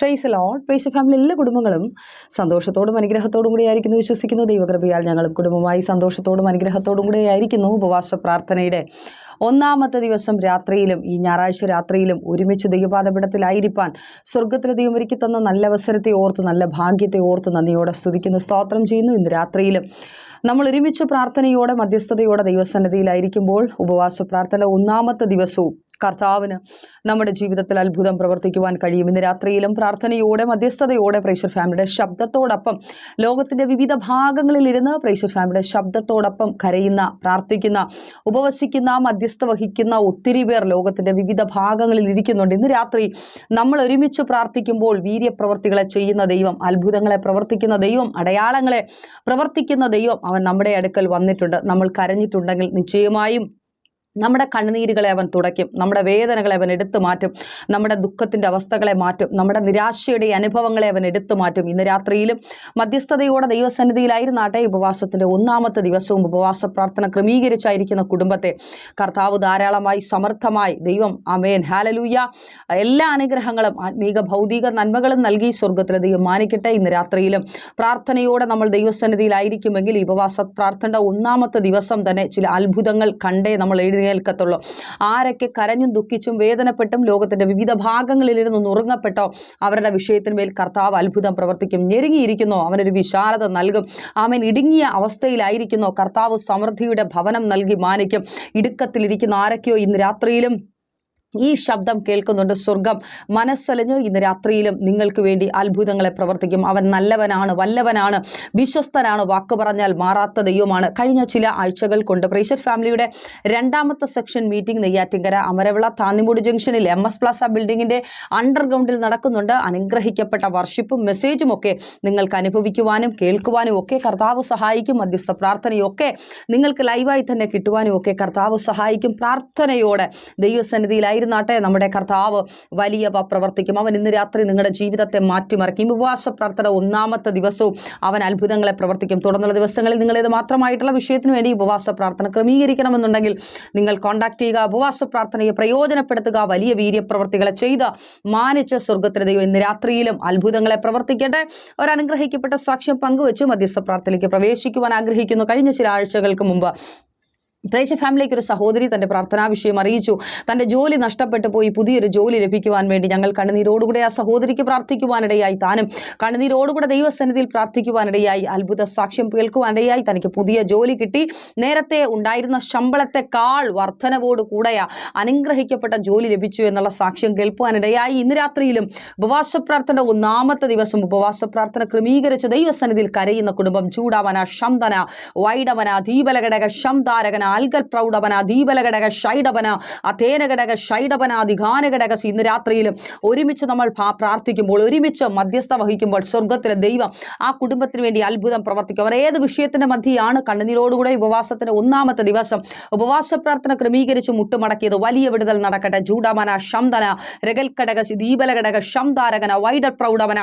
Fries loan price family എല്ലാ കുടുംബങ്ങളും സന്തോഷത്തോടും അനുഗ്രഹത്തോടും കൂടി ആയിരിക്കുന്നു. വിശ്വസിക്കുന്നു. ദൈവകൃപയാൽ ഞങ്ങളും കുടുംബമായി സന്തോഷത്തോടും അനുഗ്രഹത്തോടും കൂടി ആയിരിക്കുന്നു. ഉപവാസ പ്രാർത്ഥനയുടെ ഒന്നാമത്തെ ദിവസം രാത്രിയിലും ഈ ഞായറാഴ്ച രാത്രിയിലും ഒരുമിച്ച് ദൈവപാദപിടത്തിലായിരിക്കാൻ സ്വർഗത്തിലെ ദൈവം ഒരുക്കി തന്ന നല്ല അവസരത്തെ ഓർത്ത് നല്ല ഭാഗ്യത്തെ ഓർത്ത് നന്ദിയോടെ സ്തുതിക്കുന്നു സ്തോത്രം ചെയ്യുന്നു. ഇന്ന് രാത്രിയിലും നമ്മൾ ഒരുമിച്ച് പ്രാർത്ഥനയോടെ മധ്യസ്ഥതയോടെ ദൈവസന്നിധിയിലായിരിക്കുമ്പോൾ ഉപവാസ പ്രാർത്ഥന ഒന്നാമത്തെ ദിവസവും കർത്താവിന് നമ്മുടെ ജീവിതത്തിൽ അത്ഭുതം പ്രവർത്തിക്കുവാൻ കഴിയും. ഇന്ന് രാത്രിയിലും പ്രാർത്ഥനയോടെ മധ്യസ്ഥതയോടെ പ്രേഷർ ഫാമിലിയുടെ ശബ്ദത്തോടൊപ്പം ലോകത്തിന്റെ വിവിധ ഭാഗങ്ങളിൽ ഇരുന്ന് പ്രേഷർ ഫാമിലിയുടെ ശബ്ദത്തോടൊപ്പം കരയുന്ന പ്രാർത്ഥിക്കുന്ന ഉപവസിക്കുന്ന മധ്യസ്ഥ വഹിക്കുന്ന ഒത്തിരി പേർ ലോകത്തിന്റെ വിവിധ ഭാഗങ്ങളിൽ ഇരിക്കുന്നുണ്ട്. ഇന്ന് രാത്രി നമ്മൾ ഒരുമിച്ച് പ്രാർത്ഥിക്കുമ്പോൾ വീര്യപ്രവർത്തികളെ ചെയ്യുന്ന ദൈവം അത്ഭുതങ്ങളെ പ്രവർത്തിക്കുന്ന ദൈവം അടയാളങ്ങളെ പ്രവർത്തിക്കുന്ന ദൈവം അവൻ നമ്മുടെ അടുക്കൽ വന്നിട്ടുണ്ട്. നമ്മൾ കരഞ്ഞിട്ടുണ്ടെങ്കിൽ നിശ്ചയമായും നമ്മുടെ കണ്ണുനീരുകളെ അവൻ തുടയ്ക്കും. നമ്മുടെ വേദനകളെ അവൻ എടുത്തു മാറ്റും. നമ്മുടെ ദുഃഖത്തിന്റെ അവസ്ഥകളെ മാറ്റും. നമ്മുടെ നിരാശയുടെ അനുഭവങ്ങളെ അവൻ എടുത്തു മാറ്റും. ഇന്ന് രാത്രിയിലും മധ്യസ്ഥതയോടെ ദൈവസന്നിധിയിലായിരുന്നാട്ടെ ഉപവാസത്തിന്റെ ഒന്നാമത്തെ ദിവസവും ഉപവാസ പ്രാർത്ഥന ക്രമീകരിച്ചായിരിക്കുന്ന കുടുംബത്തെ കർത്താവ് ധാരാളമായി സമർത്ഥമായി ദൈവം അമേൻ ഹാലലൂയ എല്ലാ അനുഗ്രഹങ്ങളും ആത്മീക ഭൗതിക നന്മകളും നൽകി സ്വർഗത്തിലെ ദൈവം മാനിക്കട്ടെ. ഇന്ന് രാത്രിയിലും പ്രാർത്ഥനയോടെ നമ്മൾ ദൈവസന്നിധിയിലായിരിക്കുമെങ്കിൽ ഉപവാസ പ്രാർത്ഥനയുടെ ഒന്നാമത്തെ ദിവസം തന്നെ ചില അത്ഭുതങ്ങൾ കണ്ടേ നമ്മൾ എഴുന്നേൽക്കത്തുള്ളൂ ആരൊക്കെ കരഞ്ഞും ദുഃഖിച്ചും വേദനപ്പെട്ടും ലോകത്തിന്റെ വിവിധ ഭാഗങ്ങളിലിരുന്ന് നുറുങ്ങപ്പെട്ടോ അവരുടെ വിഷയത്തിന്മേൽ കർത്താവ് അത്ഭുതം പ്രവർത്തിക്കും. ഞെരുങ്ങിയിരിക്കുന്നോ. അവനൊരു വിശാലത നൽകും. അവൻ ഇടുങ്ങിയ അവസ്ഥയിലായിരിക്കുന്നോ. കർത്താവ് സമൃദ്ധിയുടെ ഭവനം നൽകി മാനിക്കും. ഇടുക്കത്തിലിരിക്കുന്ന ആരൊക്കെയോ ഇന്ന് രാത്രിയിലും ഈ ശബ്ദം കേൾക്കുന്നുണ്ട്. സ്വർഗം മനസ്സലിഞ്ഞ് ഇന്ന് രാത്രിയിലും നിങ്ങൾക്ക് വേണ്ടി അത്ഭുതങ്ങളെ പ്രവർത്തിക്കും. അവൻ നല്ലവനാണ് വല്ലവനാണ് വിശ്വസ്തനാണ് വാക്ക് പറഞ്ഞാൽ മാറാത്ത ദൈവമാണ്. കഴിഞ്ഞ ചില ആഴ്ചകൾ കൊണ്ട് പ്രേഷർ ഫാമിലിയുടെ രണ്ടാമത്തെ സെക്ഷൻ മീറ്റിംഗ് നെയ്യാറ്റിങ്കര അമരവിള താന്നിമൂട് ജംഗ്ഷനിൽ എം എസ് പ്ലാസ ബിൽഡിങ്ങിന്റെ അണ്ടർഗ്രൗണ്ടിൽ നടക്കുന്നുണ്ട്. അനുഗ്രഹിക്കപ്പെട്ട വർഷിപ്പും മെസ്സേജും ഒക്കെ നിങ്ങൾക്ക് അനുഭവിക്കുവാനും കേൾക്കുവാനും ഒക്കെ കർത്താവ് സഹായിക്കും. മധ്യസ്ഥ പ്രാർത്ഥനയൊക്കെ നിങ്ങൾക്ക് ലൈവായി തന്നെ കിട്ടുവാനും ഒക്കെ കർത്താവ് സഹായിക്കും. പ്രാർത്ഥനയോടെ ദൈവസന്നിധിയിലായിരുന്നാട്ടെ നമ്മുടെ കർത്താവ് വലിയ പ്രവർത്തിക്കും. അവൻ ഇന്ന് രാത്രി നിങ്ങളുടെ ജീവിതത്തെ മാറ്റിമറിക്കും. ഉപവാസ പ്രാർത്ഥന ഒന്നാമത്തെ ദിവസവും അവൻ അത്ഭുതങ്ങളെ പ്രവർത്തിക്കും. തുടർന്നുള്ള ദിവസങ്ങളിൽ നിങ്ങൾ ഇത് മാത്രമായിട്ടുള്ള വിഷയത്തിന് വേണ്ടി ഉപവാസ പ്രാർത്ഥന ക്രമീകരിക്കണമെന്നുണ്ടെങ്കിൽ നിങ്ങൾ കോൺടാക്ട് ചെയ്യുക ഉപവാസ പ്രാർത്ഥനയെ പ്രയോജനപ്പെടുത്തുക വലിയ വീര്യപ്രവർത്തികളെ ചെയ്ത് മാനിച്ച സ്വർഗത്തിന് ദൈവം ഇന്ന് രാത്രിയിലും അത്ഭുതങ്ങളെ പ്രവർത്തിക്കട്ടെ. ഒരനുഗ്രഹിക്കപ്പെട്ട സാക്ഷ്യം പങ്കുവെച്ച് മധ്യസ്ഥ പ്രാർത്ഥനയിലേക്ക് പ്രവേശിക്കുവാൻ ആഗ്രഹിക്കുന്നു. കഴിഞ്ഞ ചില ആഴ്ചകൾക്ക് മുമ്പ് പ്രേക്ഷ ഫാമിലിക്ക് ഒരു സഹോദരി തന്റെ പ്രാർത്ഥനാ വിഷയം അറിയിച്ചു. തന്റെ ജോലി നഷ്ടപ്പെട്ടു പോയി. പുതിയൊരു ജോലി ലഭിക്കുവാൻ വേണ്ടി ഞങ്ങൾ കണ്ണുനീരോടുകൂടെ ആ സഹോദരിക്ക് പ്രാർത്ഥിക്കുവാനിടയായി. താനും കണ്ണുനീരോടുകൂടെ ദൈവസന്നിധിയിൽ പ്രാർത്ഥിക്കുവാനിടയായി. അത്ഭുത സാക്ഷ്യം കേൾക്കുവാനിടയായി. തനിക്ക് പുതിയ ജോലി കിട്ടി. നേരത്തെ ഉണ്ടായിരുന്ന ശമ്പളത്തെക്കാൾ വർധനവോട് കൂടെയാ അനുഗ്രഹിക്കപ്പെട്ട ജോലി ലഭിച്ചു എന്നുള്ള സാക്ഷ്യം കേൾക്കുവാനിടയായി. ഇന്ന് രാത്രിയിലും ഉപവാസ പ്രാർത്ഥന ഒന്നാമത്തെ ദിവസം ഉപവാസ പ്രാർത്ഥന ക്രമീകരിച്ച് ദൈവസന്നിധിയിൽ കരയുന്ന കുടുംബം ചൂടാവന ശംതന വൈഡവന ദീപലഘടക ശംദാരകന അൽഗൽ പ്രൗഢവന ദീപലഘടക അഥേനഘടക ഷൈഡവന അധികാനഘടക ഇന്ന് രാത്രിയിൽ ഒരുമിച്ച് നമ്മൾ പ്രാർത്ഥിക്കുമ്പോൾ ഒരുമിച്ച് മധ്യസ്ഥ വഹിക്കുമ്പോൾ സ്വർഗത്തിലെ ദൈവം ആ കുടുംബത്തിന് വേണ്ടി അത്ഭുതം പ്രവർത്തിക്കും. അവർ ഏത് വിഷയത്തിന്റെ മധ്യയാണ്? കണ്ണുനീരോടുകൂടെ ഉപവാസത്തിന്റെ ഒന്നാമത്തെ ദിവസം ഉപവാസ പ്രാർത്ഥന ക്രമീകരിച്ച് മുട്ടുമടക്കിയത് വലിയ വിടുതൽ നടക്കട്ടെ. ജൂഡമന ശംദന രഗൽഘടക ദീപലഘടക ശംദാരകന വൈഡൽ പ്രൗഢവന.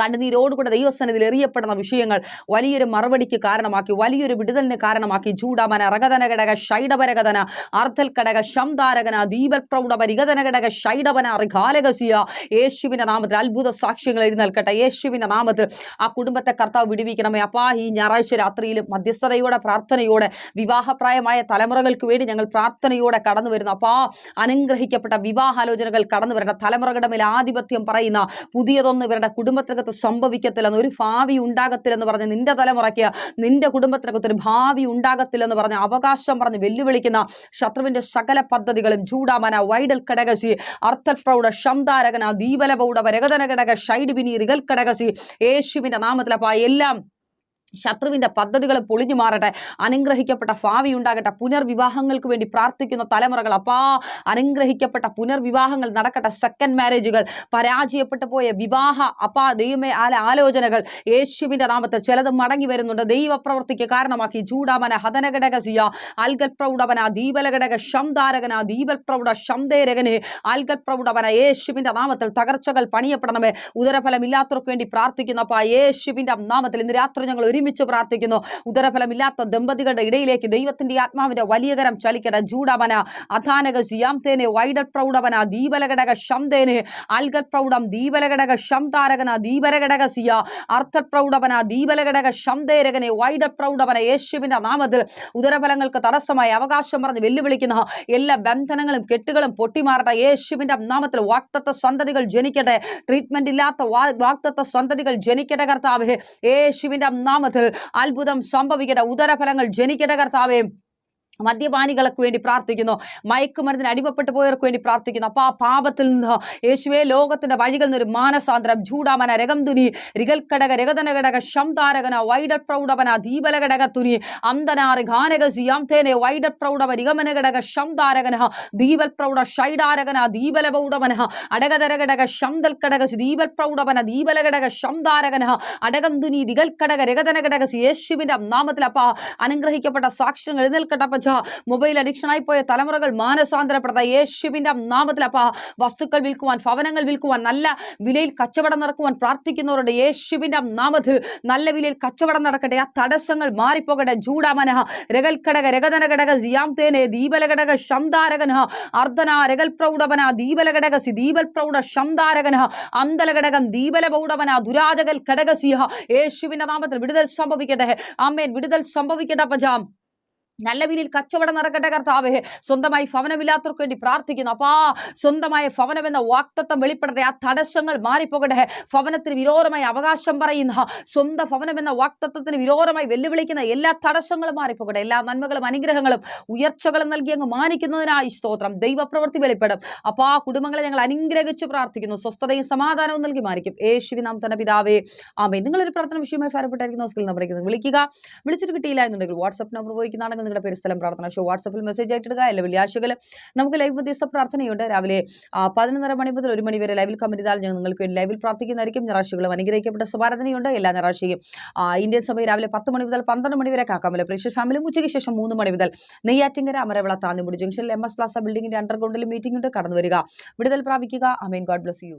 കണ്ണുനീരോടുകൂടെ ദൈവസനത്തിൽ എറിയപ്പെടുന്ന വിഷയങ്ങൾ വലിയൊരു മറുപടിക്ക് കാരണമാക്കി വലിയൊരു വിടുതലിന് കാരണമാക്കി. ചൂടാമന റഗതന ഘടക ഷൈഡപരഗതന അർത്ഥൽ ഘടക ശംദാരകന ദീപൽ പ്രൗഢപ റിഗതന ഘടക ഷൈഡപന അറിഘാലകസിയ യേശുവിന്റെ നാമത്തിൽ അത്ഭുത സാക്ഷ്യങ്ങൾ എഴുന്നേൽക്കട്ടെ. യേശുവിന്റെ നാമത്തിൽ ആ കുടുംബത്തെ കർത്താവ് വിടുവിക്കണമേ. അപ്പാ ഈ ഞായറാഴ്ച രാത്രിയിലും മധ്യസ്ഥതയോടെ പ്രാർത്ഥനയോടെ വിവാഹപ്രായമായ തലമുറകൾക്ക് വേണ്ടി ഞങ്ങൾ പ്രാർത്ഥനയോടെ കടന്നു വരുന്നു. അപ്പാ അനുഗ്രഹിക്കപ്പെട്ട വിവാഹാലോചനകൾ കടന്നു വരേണ്ട തലമുറകളുടെ മേൽ ആധിപത്യം പറയുന്ന പുതിയതൊന്നും ഇവരുടെ കുടുംബത്തിനകത്ത് സംഭവിക്കത്തില്ലെന്ന് ഒരു ഭാവി ഉണ്ടാകത്തില്ലെന്ന് പറഞ്ഞ് നിന്റെ തലമുറയ്ക്ക് നിന്റെ കുടുംബത്തിനകത്ത് ഒരു ഭാവി ഉണ്ടാകത്തില്ലെന്ന് പറഞ്ഞ് അവകാശം പറഞ്ഞ് വെല്ലുവിളിക്കുന്ന ശത്രുവിന്റെ സകല പദ്ധതികളും ചൂടാമന വൈഡൽ കടകസി അർത്ഥപ്രൗഢ ശംദാരകന ദീപലപൗഢ വരകതന ഘടക ഷൈഡിബിനി റിഗൽ ഘടകശി യേശുവിന്റെ നാമത്തിലപ്പ എല്ലാം ശത്രുവിന്റെ പദ്ധതികൾ പൊളിഞ്ഞു മാറട്ടെ. അനുഗ്രഹിക്കപ്പെട്ട ഭാവി ഉണ്ടാകട്ടെ. പുനർവിവാഹങ്ങൾക്ക് വേണ്ടി പ്രാർത്ഥിക്കുന്ന തലമുറകൾ അപ്പാ അനുഗ്രഹിക്കപ്പെട്ട പുനർവിവാഹങ്ങൾ നടക്കട്ടെ. സെക്കൻഡ് മാരേജുകൾ പരാജയപ്പെട്ടു പോയ വിവാഹ അപ്പാ ദൈവമേ ആല ആലോചനകൾ യേശുവിന്റെ നാമത്തിൽ ചിലത് മടങ്ങി വരുന്നുണ്ട്. ദൈവപ്രവർത്തിക്ക് കാരണമാക്കി ചൂടാമന ഹതനഘടകസിയ അൽഗൽ പ്രൗഢവന ദീപലഘടക ശംധാരകന ദീപൽ പ്രൗഢ ശംദേരകന് അൽഗൽ പ്രൗഢവന യേശുവിന്റെ നാമത്തിൽ തകർച്ചകൾ പണിയപ്പെടണമേ. ഉദരഫലമില്ലാത്തവർക്ക് വേണ്ടി പ്രാർത്ഥിക്കുന്നപ്പാ യേശുവിന്റെ നാമത്തിൽ ഇന്ന് രാത്രി ഞങ്ങൾ ഒരു ഒരുമിച്ച് പ്രാർത്ഥിക്കുന്നു. ഉദരഫലമില്ലാത്ത ദമ്പതികളുടെ ഇടയിലേക്ക് ദൈവത്തിന്റെ ആത്മാവിന്റെ വലിയ കരം ചലിക്കട ജൂഡമന അധാനക സിയാംതേനെ വൈഡൽ പ്രൗഢവന ദീപലഘടക ശംതേനെ അൽഗൽ പ്രൗഢം ദീപലഘടക ശംതാരകന ദീപലഘടക സിയ. അർത്ഥപ്രൗഢവന ദീപലഘടക ശംതേരകനെ വൈഡൽ പ്രൗഢവന യേശുവിന്റെ നാമത്തിൽ ഉദരഫലങ്ങൾക്ക് തടസ്സമായി അവകാശം പറഞ്ഞ് വെല്ലുവിളിക്കുന്ന എല്ലാ ബന്ധനങ്ങളും കെട്ടുകളും പൊട്ടിമാറട്ടെ. യേശുവിന്റെ നാമത്തിൽ വാക്തത്വ സന്തതികൾ ജനിക്കട്ടെ. ട്രീറ്റ്മെന്റ് ഇല്ലാത്ത വാക്തത്വ സന്തതികൾ ജനിക്കട്ടെ കർത്താവ്. യേശുവിന്റെ നാമത്തിൽ അത്ഭുതം സംഭവിക്കട്ടെ. ഉദരഫലങ്ങൾ ജനിക്കട്ടെ കർത്താവേ. മദ്യപാനികൾക്ക് വേണ്ടി പ്രാർത്ഥിക്കുന്നു. മയക്കുമരുന്നിന് അടിമപ്പെട്ടു പോയവർക്ക് വേണ്ടി പ്രാർത്ഥിക്കുന്നു. അപ്പോൾ ആ പാപത്തിൽ നിന്ന് യേശുവെ ലോകത്തിന്റെ വഴികളിൽ നിന്നൊരു മാനസാന്തരം മാനസാന്തരം ജൂഡാമന രഗംതുനി രകതന ഘടക ശംതാരകന വൈഡ പ്രൗഢവന ദീപലഘടക തുനി അന്തനാറ് ഘാനക സിയാംതേനെ വൈഡ പ്രൗഢവ നിഗമനഘടക ശംതാരകന ദീപൽ പ്രൗഢ ഷൈഡാരകന ദീപല പൗഢവന അടകതരഘടക കടകസി ദീപൽ പ്രൗഢവന ദീപലഘടക ശംതാരകന അടകം തുനി രകതന രഗതനഘടക യേശുവിന്റെ നാമത്തിൽ അപ്പ അനുഗ്രഹിക്കപ്പെട്ട സാക്ഷ്യങ്ങൾ എഴുന്നേൽക്കട്ടെ അപ്പച്ച മൊബൈൽ അഡിക്ഷനായി പോയ തലമുറകൾ മാനസാന്തരപ്പെടുത്ത യേശുവിന്റെ നാമത്തിൽ അപ്പ വസ്തുക്കൾ വിൽക്കുവാൻ ഭവനങ്ങൾ വിൽക്കുവാൻ നല്ല വിലയിൽ കച്ചവടം നടക്കുവാൻ പ്രാർത്ഥിക്കുന്നവരുടെ യേശുവിന്റെ നാമത്തിൽ നല്ല വിലയിൽ കച്ചവടം നടക്കട്ടെ. ആ തടസ്സങ്ങൾ മാറിപ്പോകട്ടെ. ജൂഡാമന രകൽക്കടക രഗതനഘടക സിയാംതേനെ ദീപലഘടക ശംദാരകനഹ അർദ്ധന രകൽ പ്രൗഢവന ദീപലഘടക സി ദീപൽ പ്രൗഢ ശംധാരകന അന്തലഘടകം ദീപല പൗഢവന ദുരാജകൽ ഘടകസിഹ യേശുവിന്റെ നാമത്തിൽ വിടുതൽ സംഭവിക്കട്ടെ. അമ്മേൻ വിടുതൽ സംഭവിക്കട്ടെ അപ്പജാം. നല്ല വിലയിൽ കച്ചവടം നടക്കട്ടെ കർത്താവേ. സ്വന്തമായി ഭവനമില്ലാത്തവർക്ക് വേണ്ടി പ്രാർത്ഥിക്കുന്നു. അപ്പാ സ്വന്തമായ ഭവനം എന്ന വാക്തത്വം വെളിപ്പെടട്ടെ. ആ തടസ്സങ്ങൾ മാറിപ്പോകട്ടെ. ഭവനത്തിന് വിരോധമായി അവകാശം പറയുന്ന സ്വന്തം എന്ന വാക്തത്വത്തിന് വിരോധമായി വെല്ലുവിളിക്കുന്ന എല്ലാ തടസ്സങ്ങളും മാറിപ്പോകട്ടെ. എല്ലാ നന്മകളും അനുഗ്രഹങ്ങളും ഉയർച്ചകളും നൽകി അങ്ങ് മാനിക്കുന്നതിനായി സ്തോത്രം. ദൈവപ്രവൃത്തി വെളിപ്പെടും. അപ്പോൾ ആ കുടുംബങ്ങളെ ഞങ്ങൾ അനുഗ്രഹിച്ച് പ്രാർത്ഥിക്കുന്നു. സ്വസ്ഥതയും സമാധാനവും നൽകി മാനിക്കും. യേശുവി നാം തന്നെ പിതാവേ. ആമേ നിങ്ങളൊരു പ്രാർത്ഥന വിഷയമായി ഫലപ്പെട്ടായിരിക്കുന്ന സ്കിൽ നമ്പർ വിളിക്കുക. വിളിച്ചിട്ട് കിട്ടിയില്ല എന്നുണ്ടെങ്കിൽ വാട്സപ്പ് നമ്പർ ഉപയോഗിക്കുന്നതാണെങ്കിൽ നിങ്ങളുടെ പേര് സ്ഥലം പ്രാർത്ഥന ഷോ വാട്സപ്പിൽ മെസ്സേജ് ആയിട്ടിടുക എല്ലാ വെള്ളിയാഴ്ചകൾ നമുക്ക് ലൈവ് മധ്യസ്ഥ പ്രാർത്ഥനയുണ്ട്. രാവിലെ പതിനൊന്നര മണി മുതൽ ഒരു മണി വരെ ലൈവിൽ കമ്പനിതാൽ ഞങ്ങൾ നിങ്ങൾക്ക് വേണ്ടി ലൈവിൽ പ്രാർത്ഥിക്കുന്നതായിരിക്കും. ഞായറാഴ്ചകളും അനുഗ്രഹിക്കപ്പെട്ട സ്വാരാധനയുണ്ട് എല്ലാ ഞായറാഴ്ചയും ഇന്ത്യൻ സമയം രാവിലെ പത്ത് മണി മുതൽ പന്ത്രണ്ട് മണി വരെ കാക്കാമല പ്രേക്ഷക ഫാമിലി ഉച്ചയ്ക്ക് ശേഷം മൂന്ന് മണി മുതൽ നെയ്യാറ്റിങ്കര അമരവിള താന്നിമുടി ജംഗ്ഷനിൽ എം എസ് പ്ലാസ ബിൽഡിംഗിന്റെ അണ്ടർഗ്രൗണ്ടിൽ മീറ്റിംഗ് ഉണ്ട്. കടന്നു വരിക. വിടുതൽ പ്രാപിക്കുക. Amen god bless you